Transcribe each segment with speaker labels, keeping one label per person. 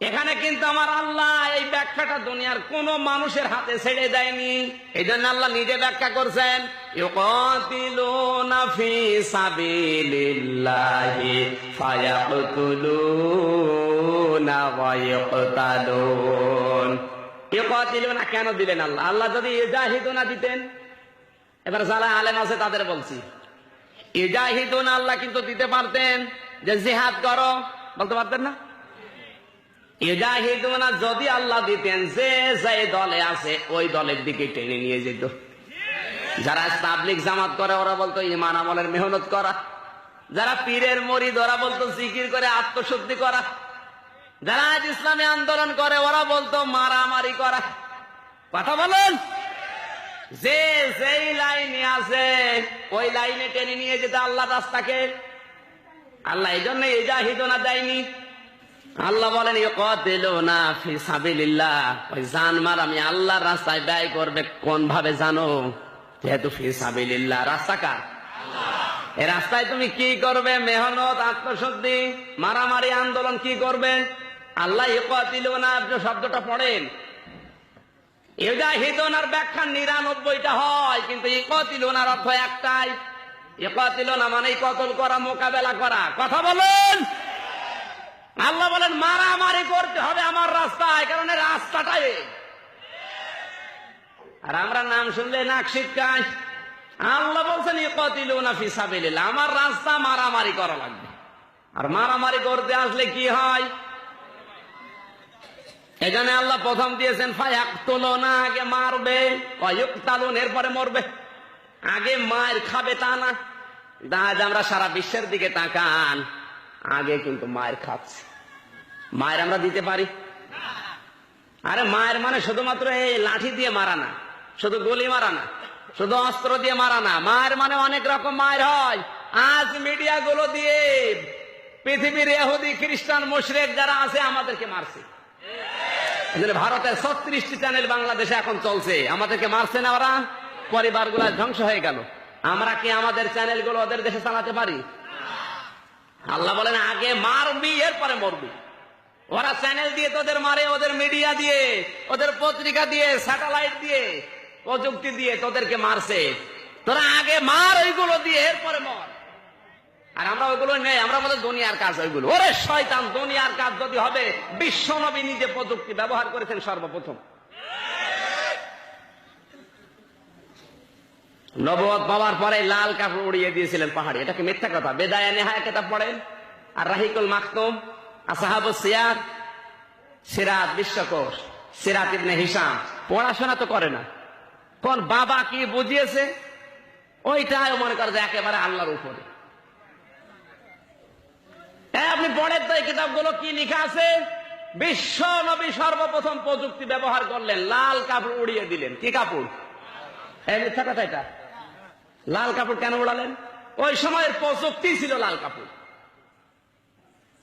Speaker 1: এখানে কিন্তু আমার আল্লাহ এই ব্যাখ্যাটা দুনিয়ার কোন মানুষের হাতে ছেড়ে দেয়নি। এই জন্য আল্লাহ নিজে ব্যাখ্যা করছেন কেন দিলেন আল্লাহ? আল্লাহ যদি ইজাহিদুনা দিতেন। এবার যারা আলেম আছে তাদের বলছি, ইজাহিদুন আল্লাহ কিন্তু দিতে পারতেন। যে জিহাদ করো, বলতে পারতেন না? ইজাহিদুনা যদি আল্লাহ দিতেন, যে যে দলে আছে, ওই দলের দিকে টেনে নিয়ে যেত। যারা পাবলিক জামাত করে, ওরা বলতো, ইমান আমলের মেহনত করা। যারা পীরের মরি ধরা বলতো, জিকির করে আত্মশুদ্ধি করা। যারা আজ ইসলামী আন্দোলন করে, ওরা বলতো, মারামারি করা। কথা বলেন? যে যেই লাইনে আছে, ওই লাইনে টেনে নিয়ে যেতে আল্লাহ রাস্তাকে। আল্লাহ এই জন্য ইজাহিদনা দেয়নি। আল্লাহ বলেন না ফি সাবিলিল্লাহ। ওই জানমার আমি আল্লাহর রাস্তায় ব্যয় করবে কোন ভাবে জানো? যেহেতু ফি সাবিলিল্লাহ। রাস্তা কার? এই রাস্তায় তুমি কি করবে? মেহনত, আত্মশুদ্ধি, মারামারি, আন্দোলন কি করবে? আল্লাহ না শব্দটা পড়েন। ব্যাখ্যা নিরানব্বইটা হয়, কিন্তু অর্থ একটাই। মানে কতল করা, মোকাবেলা করা। কথা বলেন আল্লাহ বলেন মারামারি করতে হবে আমার রাস্তায় কারণ রাস্তাটাই। আর আমরা নাম শুনলে নাক শিক্ষায় আল্লাহ বলছেন আমার রাস্তা মারামারি করা লাগবে। আর মারামারি করতে আসলে কি হয়? আল্লাহ প্রথম দিয়েছেন না আগে মারবে অয়ুক তালুন এরপরে মরবে। আগে মায়ের খাবে তা না। আজ আমরা সারা বিশ্বের দিকে তাকান, আগে কিন্তু মায়ের খাচ্ছে। মায়ের আমরা দিতে পারি। আরে মায়ের মানে শুধুমাত্র এই লাঠি দিয়ে মারা না, শুধু গুলি মারা না, শুধু অস্ত্র দিয়ে মারা না, মায়ের মানে অনেক রকম মায়ের হয়। আজ মিডিয়া গুলো দিয়ে পৃথিবীর এহুদি খ্রিস্টান, মুশরেক যারা আছে, আমাদেরকে মারছে। ভারতের ছত্রিশটি চ্যানেল বাংলাদেশে এখন চলছে। আমাদেরকে মারছে না ওরা? পরিবার পরিবারগুলো ধ্বংস হয়ে গেল। আমরা কি আমাদের চ্যানেলগুলো ওদের দেশে চালাতে পারি? আল্লাহ বলেন, আগে মারবি, এরপরে মরবি। ওরা চ্যানেল দিয়ে তোদের মারে, ওদের মিডিয়া দিয়ে, ওদের পত্রিকা দিয়ে স্যাটেলাইট দিয়ে, প্রযুক্তি দিয়ে তোদেরকে মারছে। তোরা আগে মার ওইগুলো দিয়ে, এরপরে মর। আর আমরা ওইগুলো নেই, আমরা বলে দুনিয়ার কাজ ওইগুলো। ওরে শয়তান, দুনিয়ার কাজ যদি হবে বিশ্ব নবী নিজে প্রযুক্তি ব্যবহার করেছেন সর্বপ্রথম। নবদ পাওয়ার পরে লাল কাপড় উড়িয়ে দিয়েছিলেন পাহাড়ি। এটা কি মিথ্যা কথা? বেদায় নেহায় কেতাব পড়েন? আর রাহিকুল মাকতুম আসাহাব সিরাত বিশ্বকোষ, সিরাত ইবনে হিসাম পড়াশোনা তো করে না। কোন বাবা কি বুঝিয়েছে? ওইটাই মনে করে যে একেবারে আল্লাহর উপরে। হ্যাঁ আপনি পড়েন তো এই কিতাবগুলো কি লেখা আছে? বিশ্ব নবী সর্বপ্রথম প্রযুক্তি ব্যবহার করলেন, লাল কাপড় উড়িয়ে দিলেন। কি কাপড়? কথা এটা। লাল কাপড় কেন উড়ালেন? ওই সময়ের প্রযুক্তি ছিল লাল কাপড়।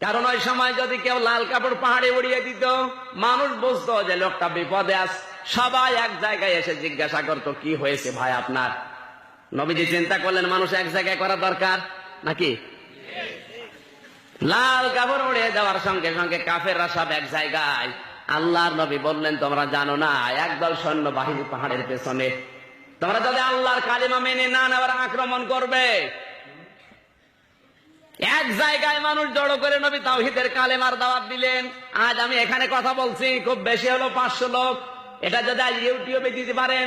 Speaker 1: কারণ ওই সময় যদি কেউ লাল কাপড় পাহাড়ে উড়িয়ে দিত, মানুষ বুঝতো যে লোকটা বিপদে আস। সবাই এক জায়গায় এসে জিজ্ঞাসা করতো, কি হয়েছে ভাই আপনার? নবীজি চিন্তা করলেন, মানুষ এক জায়গায় করা দরকার নাকি? লাল কাপড় উড়িয়ে দেওয়ার সঙ্গে সঙ্গে কাফেররা সব এক জায়গায়, আল্লাহর নবী বললেন, তোমরা জানো না, একদল সৈন্য বাহিনী পাহাড়ের পেছনে। তোমরা যদি আল্লাহর কালিমা মেনে না নেওয়ার আক্রমণ করবে এক জায়গায় মানুষ জড়ো করে নবী তাওহিদের কালেমার দাওয়াত দিলেন। আজ আমি এখানে কথা বলছি, খুব বেশি হলো পাঁচশো লোক। এটা যদি আজ ইউটিউবে দিতে পারেন,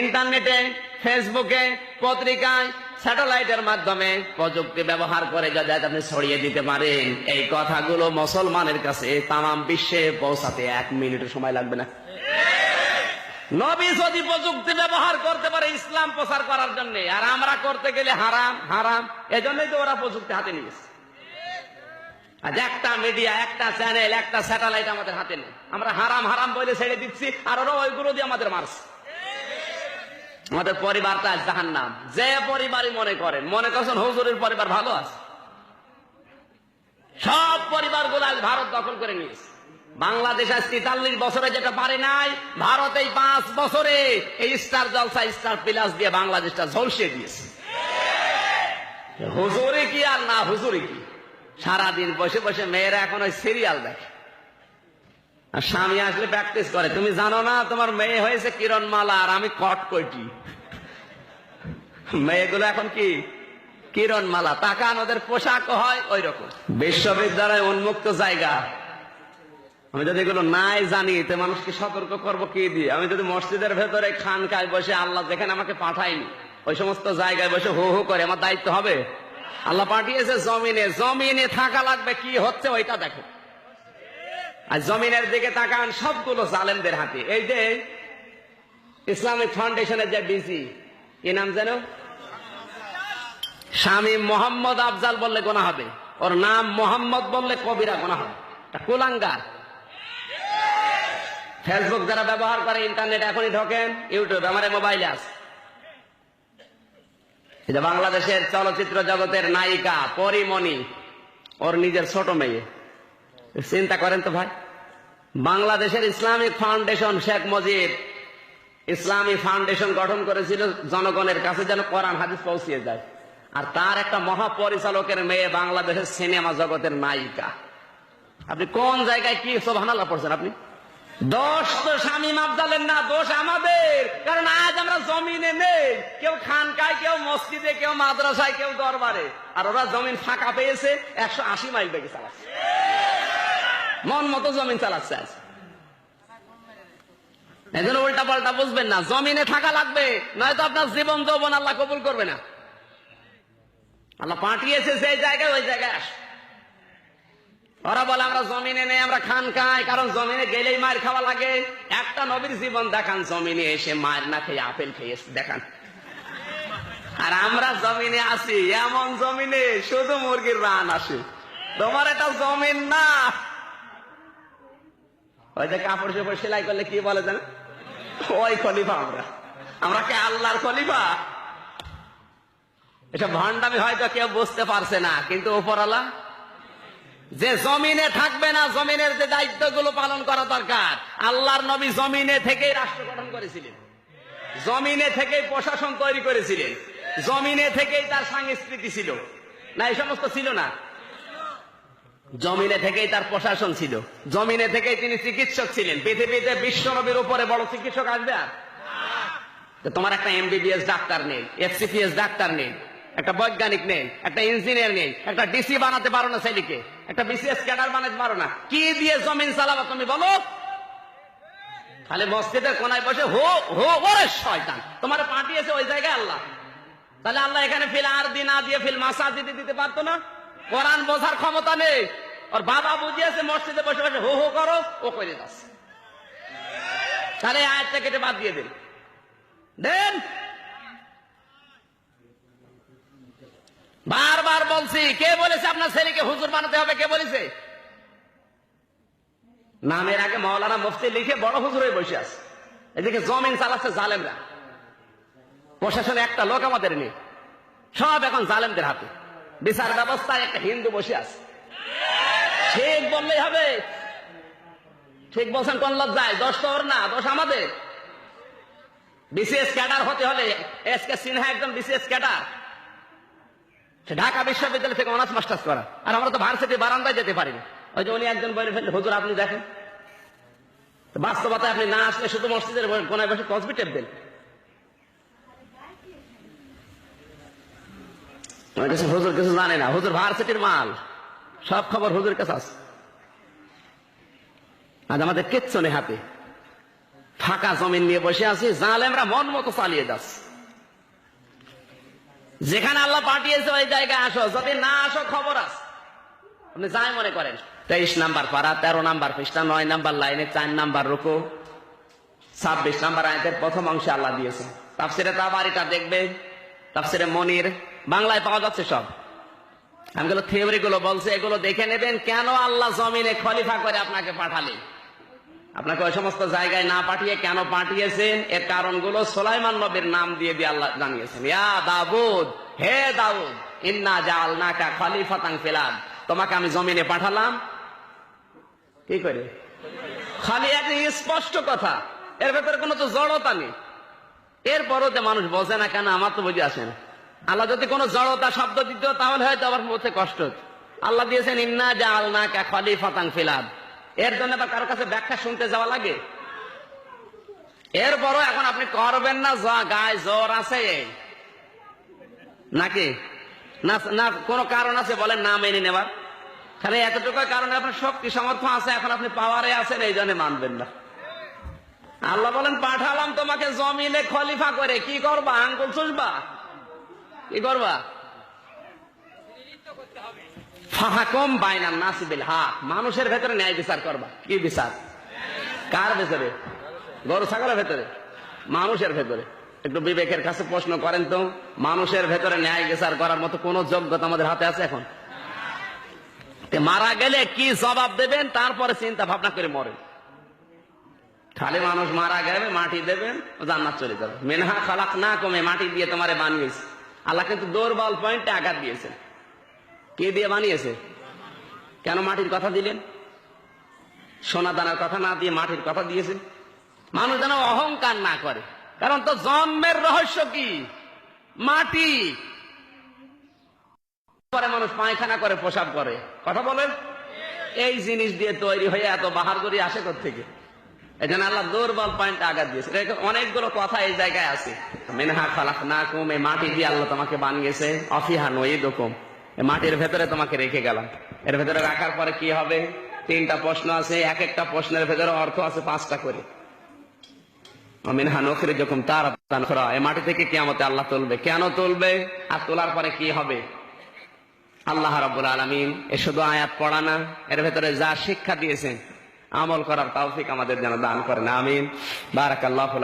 Speaker 1: ইন্টারনেটে, ফেসবুকে, পত্রিকায়, স্যাটেলাইটের মাধ্যমে প্রযুক্তি ব্যবহার করে যদি আপনি ছড়িয়ে দিতে পারেন। এই কথাগুলো মুসলমানের কাছে তাম বিশ্বে পৌঁছাতে এক মিনিট সময় লাগবে না। নবী যদি প্রযুক্তি ব্যবহার করতে পারে, ইসলাম প্রচার করার জন্য, আর আমরা করতে গেলে হারাম হারাম, এজন্যই তো ওরা প্রযুক্তি হাতে নিয়েছে আজ একটা মিডিয়া একটা চ্যানেল একটা স্যাটেলাইট আমাদের হাতে নেই। আমরা হারাম হারাম বলে ছেড়ে দিচ্ছি, আর ওরা ওইগুলো দিয়ে আমাদের মারছে। আমাদের পরিবারটা জাহান নাম যে পরিবারই মনে করেন, মনে করছেন হুজুরের পরিবার ভালো আছে। সব পরিবারগুলো আজ ভারত দখল করে নিয়েছে। বাংলাদেশ আজ তেতাল্লিশ বছরে যেটা পারে নাই ভারত এই পাঁচ বছরে এই স্টার জলসা, স্টার প্লাস দিয়ে বাংলাদেশটা ঝলসিয়ে দিয়েছে। হুজুরি কি আর না হুজুরি কি? সারাদিন বসে বসে মেয়েরা এখন ওই সিরিয়াল দেখে। আর স্বামী আসলে প্র্যাকটিস করে, তুমি জানো না তোমার মেয়ে হয়েছে কিরণ মালা আর আমি কট কইটি? মেয়েগুলো এখন কি? কিরণ মালা তাকান, ওদের পোশাক হয় ওই রকম বিশ্ববিদ্যালয় উন্মুক্ত জায়গা। আমি যদি এগুলো নাই জানি, তো মানুষকে সতর্ক করব কি দিয়ে? আমি যদি মসজিদের ভেতরে খানকায় বসে আল্লাহ যেখানে আমাকে পাঠায়নি, ওই সমস্ত জায়গায় বসে হু হো করে, আমার দায়িত্ব হবে? আল্লাহ পাঠিয়েছে জমিনে জমিনে থাকা লাগবে, কি হচ্ছে ওইটা দেখো। আর জমিনের দিকে তাকান, সবগুলো জালেমদের হাতে। এই যে ইসলামিক ফাউন্ডেশনের যে ডিসি কি নাম যেন? স্বামী মোহাম্মদ আফজাল বললে গোনা হবে। ওর নাম মোহাম্মদ বললে কবিরা গোনা হবে। কুলাঙ্গার? ফেসবুক যারা ব্যবহার করে ইন্টারনেট এখনই ঢোকেন ইউটিউব আমার মোবাইলে আছে। বাংলাদেশের চলচ্চিত্র জগতের নায়িকা পরিমণি, ওর নিজের ছোট মেয়ে। চিন্তা করেন তো ভাই। বাংলাদেশের ইসলামিক ফাউন্ডেশন শেখ মুজিব ইসলামী ফাউন্ডেশন গঠন করেছিল, জনগণের কাছে যেন কোরআন হাদিস পৌঁছিয়ে যায়। আর তার একটা মহাপরিচালকের মেয়ে বাংলাদেশের সিনেমা জগতের নায়িকা। আপনি কোন জায়গায় কি সোভানাল্লাহ পড়ছেন আপনি? দোষ তো স্বামী মাফজালেন না, দোষ আমাদের। কারণ আজ আমরা জমিনে নেই। কেউ খানকায়, কেউ মসজিদে, কেউ মাদ্রাসায়, কেউ দরবারে। আর ওরা জমিন ফাঁকা পেয়েছে, একশো আশি মাইল বেগে চালাচ্ছে। মন মতো জমিন চালাচ্ছে আজ। এজন্য উল্টা পাল্টা বুঝবেন না, জমিনে থাকা লাগবে, নয়তো আপনার জীবন যৌবন আল্লাহ কবুল করবে না। আল্লাহ পাঠিয়েছে সেই জায়গায়, ওই জায়গায় আস ওরা বলে, আমরা জমিনে নেই, আমরা খান খাই। কারণ জমিনে গেলেই মায়ের খাওয়া লাগে। একটা নবীর জীবন দেখান, জমিনে এসে মায়ের না খেয়ে আপেল খেয়ে দেখান। আর আমরা জমিনে আছি, এমন জমিনে শুধু মুরগির রান আসে। তোমার এটা জমিন না। ওই যে কাপড় চোপড় সেলাই করলে কি বলে জানো? ওই খলিফা আমরা। আমরা কে আল্লাহর খলিফা? এসব ভণ্ডামি হয়তো কেউ বুঝতে পারছে না, কিন্তু ওপরালা যে জমিনে থাকবে না, জমিনের যে দায়িত্বগুলো পালন করা দরকার, আল্লাহর নবী জমিনে থেকেই রাষ্ট্র গঠন করেছিলেন। জমিনে থেকেই প্রশাসন তৈরি করেছিলেন। জমিনে থেকেই তার সংস্কৃতি ছিল। না, এই সমস্ত ছিল না। জমিনে থেকেই তার প্রশাসন ছিল। জমিনে থেকেই তিনি চিকিৎসক ছিলেন। পৃথিবীতে বিশ্ব নবীর উপরে বড় চিকিৎসক আসবে আর? তোমার একটা এমবিবিএস ডাক্তার নেই, এফসিপিএস ডাক্তার নেই। একটা বৈজ্ঞানিক নেই, একটা ইঞ্জিনিয়ার নেই, একটা ডিসি বানাতে পারো না ছেলেকে, একটা বিসিএস ক্যাডার বানাতে পারো না। কি দিয়ে জমিন চালাবো তুমি বলো? খালি মসজিদের কোনায় বসে হো হো, ওরে শয়তান, তোমার পাঠিয়েছে ওই জায়গায় আল্লাহ। তাহলে আল্লাহ এখানে ফিল আর দিন দিয়ে ফিল মাসা দিতে দিতে পারতো না? কোরআন বোঝার ক্ষমতা নেই। ওর বাবা বুঝিয়েছে, মসজিদে বসে বসে হো হো করো, ও করে যাচ্ছে। তাহলে আয়াতটা কেটে বাদ দিয়ে দিন। দেন বারবার বলছি, কে বলেছে আপনার ছেলেকে হুজুর বানাতে হবে? কে বলেছে? নামের আগে মৌলানা মুফতি লিখে বড় হুজুর বসে আছে। এদিকে জমিন চালাচ্ছে জালেমরা। প্রশাসনে একটা লোক আমাদের নেই। সব এখন জালেমদের হাতে। বিচার ব্যবস্থায় একটা হিন্দু বসে আছে। ঠিক বললেই হবে। ঠিক বলছেন কোন লজ্জায়? দোষ তো ওর না, দোষ আমাদের। বিসিএস ক্যাডার হতে হলে এস কে সিনহা একদম বিসিএস ক্যাডার। সে ঢাকা বিশ্ববিদ্যালয় থেকে অনার্স মাস্টার্স করা। আর আমরা তো ভার্সিটি বারান্দায় যেতে পারিনি। ওই যে উনি একজন বলে ফেললে, হুজুর, আপনি দেখেন। বাস্তবতায় আপনি না আসলে শুধু মসজিদের কোনায় বসে টেপ দেন। হুজুর কিছু জানে না। হুজুর ভার্সিটির মাল। সব খবর হুজুর কাছে আছে। আজ আমাদের কিচ্ছু নেই হাতে। ফাঁকা জমিন নিয়ে বসে আছি, জালেমরা মন মতো চালিয়ে যাচ্ছে। যেখানে আল্লাহ পাঠিয়েছে, ওই জায়গায় আসো। যদি না আসো, খবর আস আপনি যাই মনে করেন। তেইশ নাম্বার পারা তেরো নাম্বার পৃষ্ঠা, নয় নাম্বার লাইনে, চার নাম্বার রুকু। ছাব্বিশ নাম্বার আয়তের প্রথম অংশে আল্লাহ দিয়েছে। তাফসিরে তাবারিটা দেখবে, তাফসিরে মনির। বাংলায় পাওয়া যাচ্ছে সব। আমি থিওরি গুলো বলছে, এগুলো দেখে নেবেন। কেন আল্লাহ জমিনে খলিফা করে আপনাকে পাঠালেন? আপনাকে ওই সমস্ত জায়গায় না পাঠিয়ে কেন পাঠিয়েছেন? এর কারণগুলো সোলাইমান নবীর নাম দিয়ে দিয়ে আল্লাহ জানিয়েছেন। হে দাউদ, ইন্না জাআলনাকা খলিফাতান ফিল আরদ। তোমাকে আমি জমিনে পাঠালাম। কি করে? খালি এক স্পষ্ট কথা, এর ভেতরে কোনো তো জড়তা নেই। এরপরও যে মানুষ বোঝে না কেন, আমার তো বুঝে আসে না আল্লাহ যদি কোনো জড়তা, শব্দ দিত, তাহলে হয়তো আমার মধ্যে কষ্ট। আল্লাহ দিয়েছেন, ইন্না জাআলনাকা খলিফাতান ফিল আরদ। এর জন্য আবার কারও কাছে ব্যাখ্যা শুনতে যাওয়া লাগে। এরপরও এখন আপনি করবেন না গায়ে জ্বর আছে। নাকি? না কোনো কারণ আছে বলেন না মেনে নেবার খালি এতটুকু কারণে আপনার শক্তি, সামর্থ্য আছে, এখন আপনি পাওয়ারে আছেন, এই জন্য মানবেন না। আল্লাহ বলেন, পাঠালাম তোমাকে জমিনে খলিফা করে। কি করবা? আঙ্গুল চুষবা? কি করবা? ফাহাকম বাইনান নাসিবিল হক। মানুষের ভেতরে ন্যায় বিচার করবা। কি বিচার? কার ভেতরে? গরু, ছাগলের ভেতরে? মানুষের ভেতরে। একটু বিবেকের কাছে প্রশ্ন করেন তো, মানুষের ভেতরে ন্যায় বিচার করার মতো কোন যোগ্যতা আমাদের হাতে আছে এখন? মারা গেলে কি জবাব দেবেন? তারপরে চিন্তা ভাবনা করে মরেন। খালি মানুষ মারা গেলে মাটি দেবেন, জান্নাত চলে যাবে। মেনহা খালাক না কমে মাটি দিয়ে তোমারে বানিয়েছে। আল্লাহ কিন্তু দৌড়বল পয়েন্টে আঘাত দিয়েছে কে দিয়ে বানিয়েছে? কেন মাটির কথা দিলেন? সোনা দানার কথা না দিয়ে মাটির কথা দিয়েছে? মানুষ যেন অহংকার না করে। কারণ তো জন্মের রহস্য কি? মাটি। পরে মানুষ পায়খানা করে পোশাক করে। কথা বলেন? এই জিনিস দিয়ে তৈরি হয়ে এত বাহার করি আসে থেকে জন্য আল্লাহ দুর্বল পয়েন্ট আঘাত দিয়েছে। অনেকগুলো কথা এই জায়গায় আছে। মেনহা খালাক না কুম মাটি দিয়ে আল্লাহ তোমাকে বানিয়েছে। অফিহা নই দোকম মাটির ভেতরে তোমাকে রেখে গেলাম। এর ভেতরে রাখার পরে কি হবে? তিনটা প্রশ্ন আছে, এক একটা প্রশ্নের ভেতরে অর্থ আছে পাঁচটা করে। যখন তার মাটি থেকে আল্লাহ তুলবে। কেন তুলবে? আর তোলার পরে কি হবে? আল্লাহ রাবুল আলমিন, এ শুধু আয়াত পড়া না, এর ভেতরে যা শিক্ষা দিয়েছেন, আমল করার তৌফিক আমাদের যেন দান করেন। আমিন। বারাকাল্লাহ